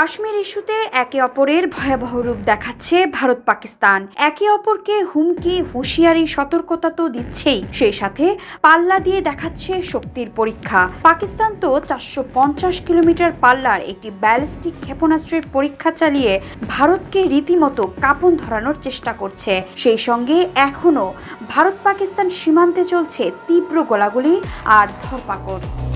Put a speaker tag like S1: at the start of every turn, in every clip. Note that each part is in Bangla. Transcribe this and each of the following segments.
S1: কাশ্মীর ইস্যুতে একে অপরের ভয়াবহ রূপ দেখাচ্ছে ভারত পাকিস্তান। একে অপরকে হুমকি, হুঁশিয়ারি, সতর্কতা তো দিচ্ছেই। সেই সাথে পাল্লা দিয়ে দেখাচ্ছে শক্তির পরীক্ষা। পাকিস্তান তো চারশো পঞ্চাশ কিলোমিটার পাল্লার একটি ব্যালিস্টিক ক্ষেপণাস্ত্রের পরীক্ষা চালিয়ে ভারতকে রীতিমতো কাঁপন ধরানোর চেষ্টা করছে। সেই সঙ্গে এখনও ভারত পাকিস্তান সীমান্তে চলছে তীব্র গোলাগুলি আর ধরপাকড়।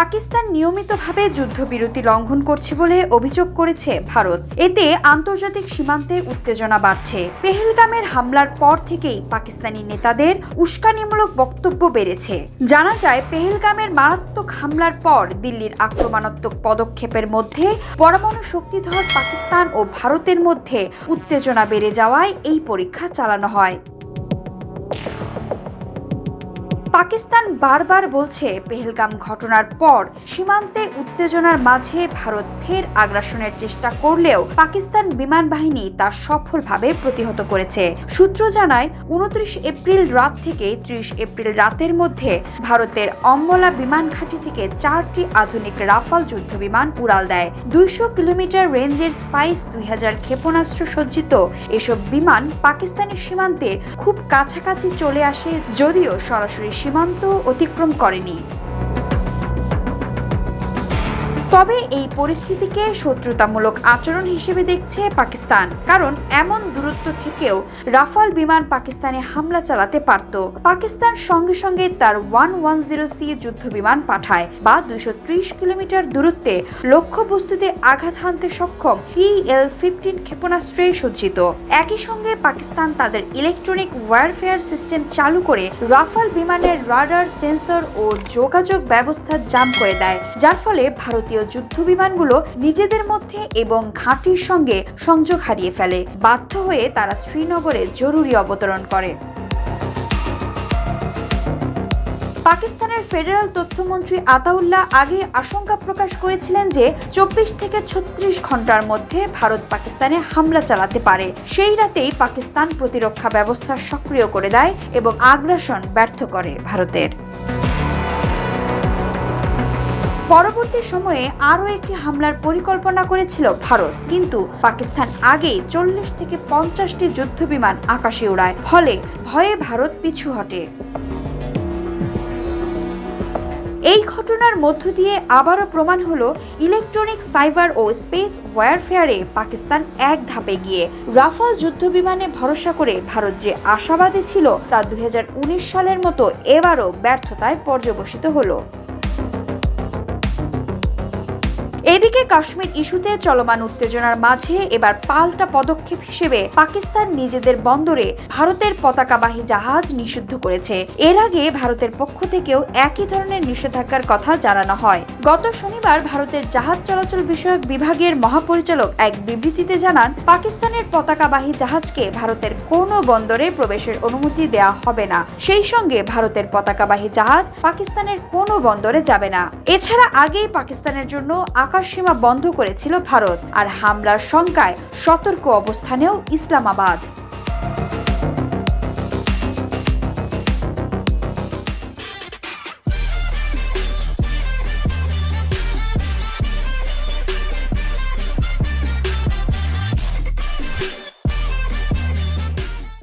S1: পাকিস্তান নিয়মিতভাবে যুদ্ধবিরতি লঙ্ঘন করছে বলে অভিযোগ করেছে ভারত। এতে আন্তর্জাতিক সীমান্তে উত্তেজনা বাড়ছে। পেহেলগামের হামলার পর থেকেই পাকিস্তানি নেতাদের উস্কানিমূলক বক্তব্য বেড়েছে। জানা যায়, পেহেলগামের মারাত্মক হামলার পর দিল্লির আক্রমণাত্মক পদক্ষেপের মধ্যে পরমাণু শক্তিধর পাকিস্তান ও ভারতের মধ্যে উত্তেজনা বেড়ে যাওয়ায় এই পরীক্ষা চালানো হয়। পাকিস্তান বারবার বলছে পেহেলগাম ঘটনার পর সীমান্তে উত্তেজনার মাঝে ভারত ফের আগ্রাসনের চেষ্টা করলেও পাকিস্তান বিমান বাহিনী তা সফলভাবে প্রতিহত করেছে। সূত্র জানায়, উনত্রিশ এপ্রিল রাত থেকে ত্রিশ এপ্রিল রাতের মধ্যে ভারতের অম্বলা বিমান ঘাঁটি থেকে চারটি আধুনিক রাফাল যুদ্ধ বিমান উড়াল দেয়। দুইশো কিলোমিটার রেঞ্জের স্পাইস দুই হাজার ক্ষেপণাস্ত্র সজ্জিত এসব বিমান পাকিস্তানি সীমান্তের খুব কাছাকাছি চলে আসে, যদিও সরাসরি সীমান্ত অতিক্রম করেনি। তবে এই পরিস্থিতিকে শত্রুতামূলক আচরণ হিসেবে দেখছে পাকিস্তান, কারণ এমন দূরত্ব থেকেও রাফাল বিমান পাকিস্তানে হামলা চালাতে পারত। পাকিস্তান সঙ্গে সঙ্গে তার ওয়ান ওয়ান জিরো সি যুদ্ধ বিমান পাঠায় বা দুইশো ত্রিশ কিলোমিটার দূরত্বে লক্ষ্যবস্তুতে আঘাত হানতে সক্ষম পিএল ফিফটিন ক্ষেপণাস্ত্রে সজ্জিত। একই সঙ্গে পাকিস্তান তাদের ইলেকট্রনিক ওয়ারফেয়ার সিস্টেম চালু করে রাফাল বিমানের রাডার, সেন্সর ও যোগাযোগ ব্যবস্থা জাম করে দেয়, যার ফলে ভারতীয় যুদ্ধ বিমানগুলো নিজেদের মধ্যে এবং ঘাঁটির সঙ্গে সংযোগ হারিয়ে ফেলে। বাধ্য হয়ে তারা শ্রীনগরে জরুরি অবতরণ করে। পাকিস্তানের ফেডারেল তথ্যমন্ত্রী আতাউল্লাহ আগে আশঙ্কা প্রকাশ করেছিলেন যে চব্বিশ থেকে ছত্রিশ ঘণ্টার মধ্যে ভারত পাকিস্তানে হামলা চালাতে পারে। সেই রাতেই পাকিস্তান প্রতিরক্ষা ব্যবস্থা সক্রিয় করে দেয় এবং আগ্রাসন ব্যর্থ করে ভারতের। পরবর্তী সময়ে আরও একটি হামলার পরিকল্পনা করেছিল ভারত। কিন্তু পাকিস্তান আগেই চল্লিশ থেকে পঞ্চাশটি যুদ্ধবিমান আকাশে উড়ায়। ফলে ভয়ে ভারত পিছু হটে। এই ঘটনার মধ্য দিয়ে আবারও প্রমাণ হলো ইলেকট্রনিক সাইবার ও স্পেস ওয়ারফেয়ারে পাকিস্তান এক ধাপে গিয়ে। রাফাল যুদ্ধবিমানে ভরসা করে ভারত যে আশাবাদী ছিল তা দু হাজার উনিশ সালের মতো এবারও ব্যর্থতায় পর্যবসিত হলো। এদিকে কাশ্মীর ইস্যুতে চলমান উত্তেজনার মাঝে এবার পাল্টা পদক্ষেপ হিসেবে পাকিস্তান নিজেদের বন্দরে ভারতের পতাকাবাহী জাহাজ নিষিদ্ধ করেছে। এর আগে ভারতের পক্ষ থেকেও একই ধরনের নিষেধাজ্ঞার কথা জানানো হয়। গত শনিবার ভারতের জাহাজ চলাচল বিষয়ক বিভাগের মহাপরিচালক এক বিবৃতিতে জানান, পাকিস্তানের পতাকাবাহী জাহাজকে ভারতের কোনো বন্দরে প্রবেশের অনুমতি দেওয়া হবে না। সেই সঙ্গে ভারতের পতাকাবাহী জাহাজ পাকিস্তানের কোনো বন্দরে যাবে না। এছাড়া আগেই পাকিস্তানের জন্য আকাশ সীমা বন্ধ করেছিল ভারত আর হামলার শঙ্কায় সতর্ক অবস্থানেও ইসলামাবাদ।